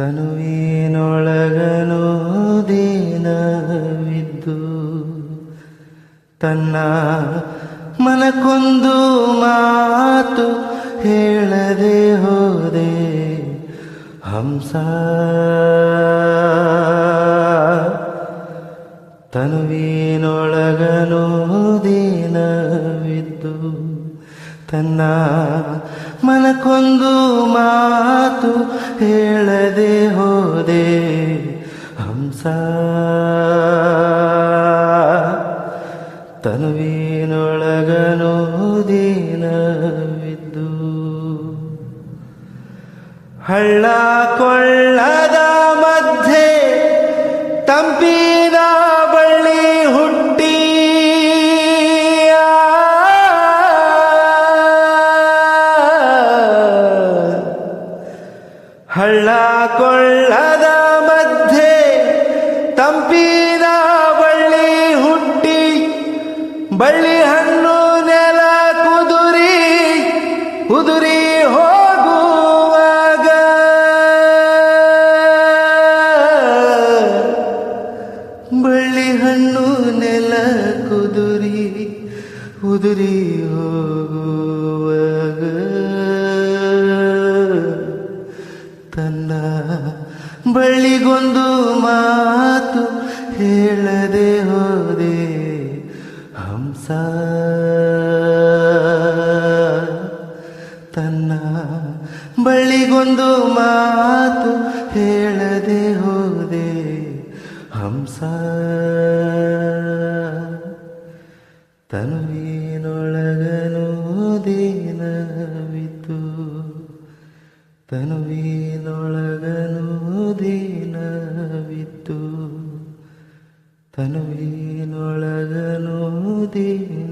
ತನುವಿನೊಳಗನು ದೀನವಿದ್ದು ತನ್ನ ಮನಕೊಂದು ಮಾತು ಹೇಳದೆ ಹೋದೆ ಹಂಸ. ತನುವಿನೊಳಗನು ದೀನವಿದ್ದು ತನ್ನ ಮನಕೊಂದು ಮಾತು ಹಂಸ ತನುವಿನೊಳಗನು ದೀನವಿದ್ದು. ಹಳ್ಳ ಕೊಳ್ಳದ ಮಧ್ಯೆ ತಂಪಿನ ಬಳ್ಳಿ ಹುಟ್ಟಿ ಹಳ್ಳ ಕೊಳ್ಳದ ಕುದುರಿ ಹೋಗುವಾಗ ತನ್ನ ಬಳ್ಳಿಗೊಂದು ಮಾತು ಹೇಳದೆ ಹೋದೆ, ಹಂಸ. ತನ್ನ ಬಳ್ಳಿಗೊಂದು ಮಾತು ಹೇಳದೆ ಹೋದೆ, ಹಂಸ. ತನುವಿನೊಳಗನು ತನುವಿನೊಳಗನು ದೀನವಿತ್ತು ತನುವಿನೊಳಗನು ದೀನ